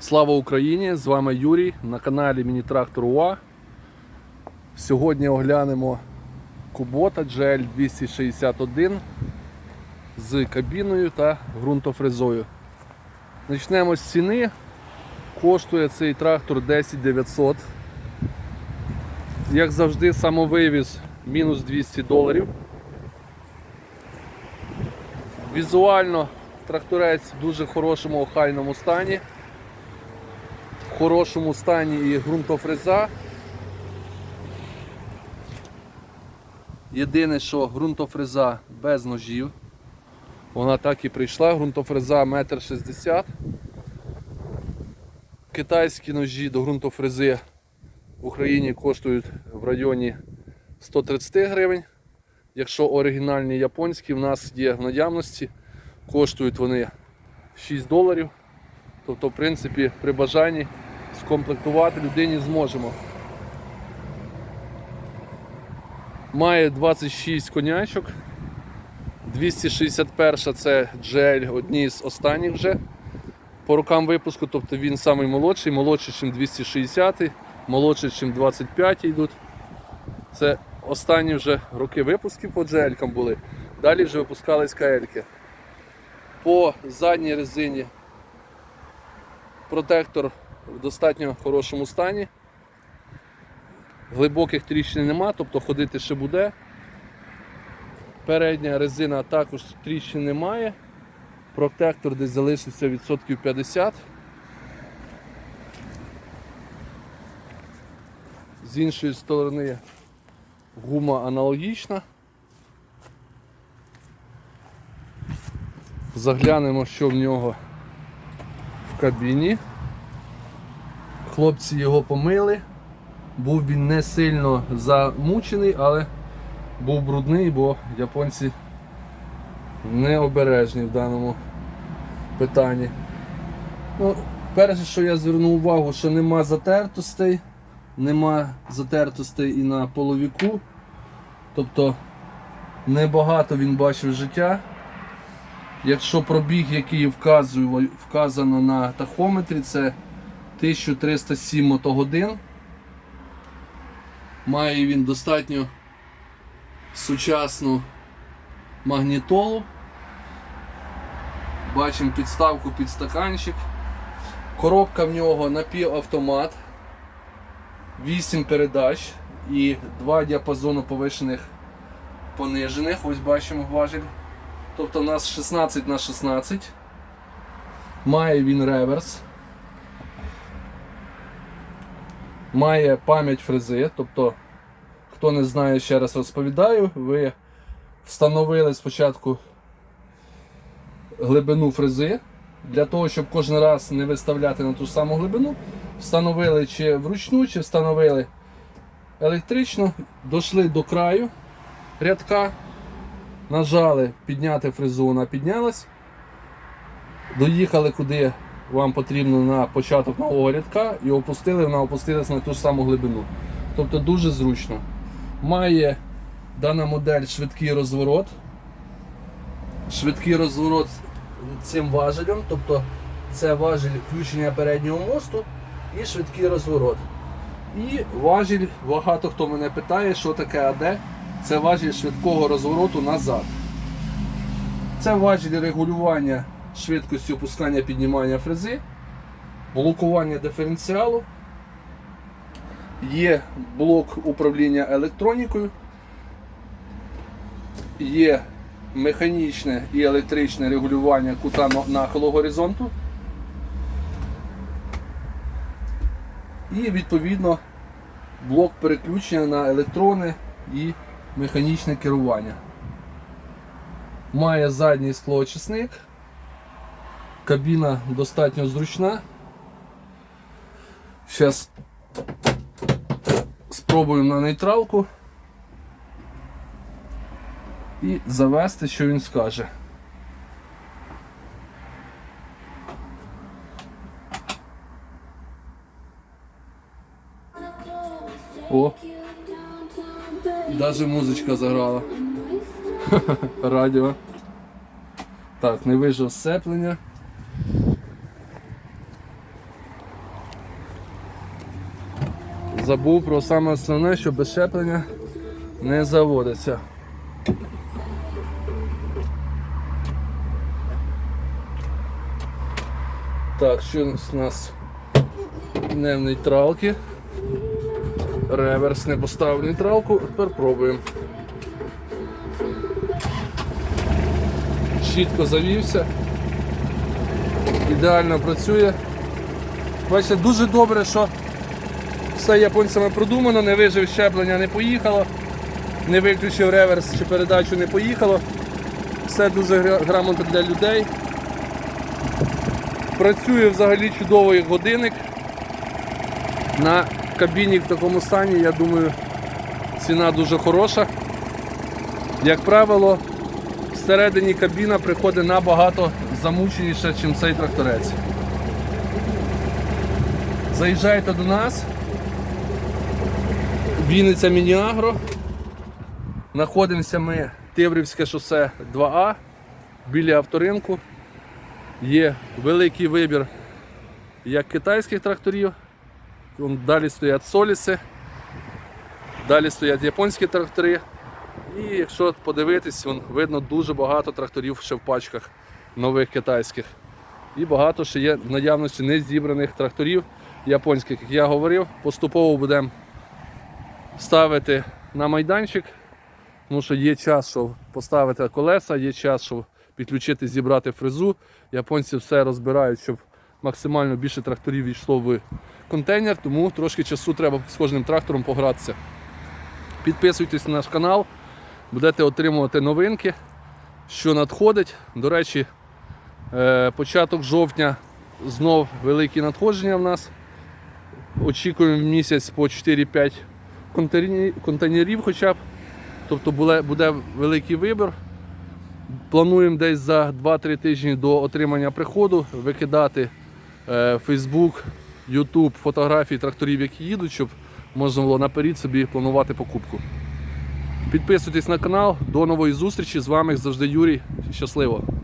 Слава Україні! З вами Юрій на каналі Міні-Трактор УА. Сьогодні оглянемо Кубота GL 261 з кабіною та ґрунтофрезою. Почнемо з ціни. Коштує цей трактор 10 900. Як завжди, самовивіз мінус 200 доларів. Візуально тракторець в дуже хорошому охайному стані. Хорошому стані і ґрунтофреза. Єдине, що ґрунтофреза без ножів. Вона так і прийшла, ґрунтофреза 1,60 м. Китайські ножі до ґрунтофрези в Україні коштують в районі 130 гривень. Якщо оригінальні японські в нас є в наявності, коштують вони 6 доларів. Тобто, в принципі, при бажанні скомплектувати людині зможемо. Має 26 конячок. 261 це GL, одні з останніх вже по рокам випуску, тобто він самий молодший, молодший, ніж 260, молодший, ніж 25 йдуть. Це останні вже роки випусків по GL були. Далі вже випускались КЛ-ки. По задній резині протектор в достатньо хорошому стані. Глибоких тріщин нема, тобто ходити ще буде. Передня резина також тріщин немає. Протектор десь залишився відсотків 50. З іншої сторони гума аналогічна. Заглянемо, що в нього в кабіні. Хлопці його помили. Був він не сильно замучений, але був брудний, бо японці необережні в даному питанні. Ну, Перше, що я звернув увагу, що нема затертостей, нема затертостей і на половіку. Тобто небагато він бачив життя. Якщо пробіг, який вказано на тахометрі, це 1307 мотогодин. Має він достатньо сучасну магнітолу. Бачимо підставку під стаканчик. Коробка в нього напівавтомат, 8 передач і 2 діапазону повишених понижених. Ось бачимо важіль. Тобто у нас 16 на 16. Має він реверс. Має пам'ять фрези, тобто, хто не знає, ще раз розповідаю, ви встановили спочатку глибину фрези. Для того, щоб кожен раз не виставляти на ту саму глибину, встановили чи вручну, чи встановили електрично, дійшли до краю рядка, нажали підняти фрезу, вона піднялась. Доїхали куди вам потрібно на початок нового рядка і опустили, вона опустилась на ту ж саму глибину. Тобто дуже зручно. Має дана модель швидкий розворот. Швидкий розворот цим важелем, тобто це важель включення переднього мосту і швидкий розворот. І важіль, багато хто мене питає, що таке АД, це важіль швидкого розвороту назад. Це важіль регулювання швидкості опускання піднімання фрези, блокування диференціалу, є блок управління електронікою, є механічне і електричне регулювання кута нахилу горизонту. І відповідно блок переключення на електрони і механічне керування. Має задній склоочисник. Кабіна достатньо зручна. Зараз спробуємо на нейтралку і завести, що він скаже. О, навіть музичка заграла. Радіо. Так, не вижив сцеплення. Забув про саме основне, що без щеплення не заводиться. Так, що у нас не в нейтралки. Реверс не поставив нейтралку, тепер пробуємо. Чітко завівся. Ідеально працює. Бачите, дуже добре, що все японцями продумано, не вижив щеплення, не поїхало, не виключив реверс чи передачу не поїхало. Все дуже грамотно для людей. Працює взагалі чудово як годинник. На кабіні в такому стані, я думаю, ціна дуже хороша. Як правило, всередині кабіна приходить набагато замученіше, ніж цей тракторець. Заїжджайте до нас. Вінниця Мініагро. Знаходимося ми Тиврівське шосе 2А біля авторинку. Є великий вибір як китайських тракторів. Далі стоять соліси, далі стоять японські трактори. І якщо подивитись, вон, видно дуже багато тракторів ще в пачках нових китайських. І багато ще є в наявності незібраних тракторів японських, як я говорив, поступово будемо ставити на майданчик, тому що є час, щоб поставити колеса, є час, щоб підключити, зібрати фрезу. Японці все розбирають, щоб максимально більше тракторів війшло в контейнер, тому трошки часу треба з кожним трактором погратися. Підписуйтесь на наш канал, будете отримувати новинки, що надходить. До речі, е, початок жовтня знов великі надходження в нас. Очікуємо місяць по 4-5 контейнерів- хоча б. Тобто буде великий вибір. Плануємо десь за 2-3 тижні до отримання приходу викидати е, Facebook, YouTube фотографії тракторів, які їдуть, щоб можна було наперед собі планувати покупку. Підписуйтесь на канал. До нової зустрічі. З вами завжди Юрій. Щасливо!